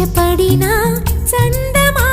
ఆశపడినా చందమా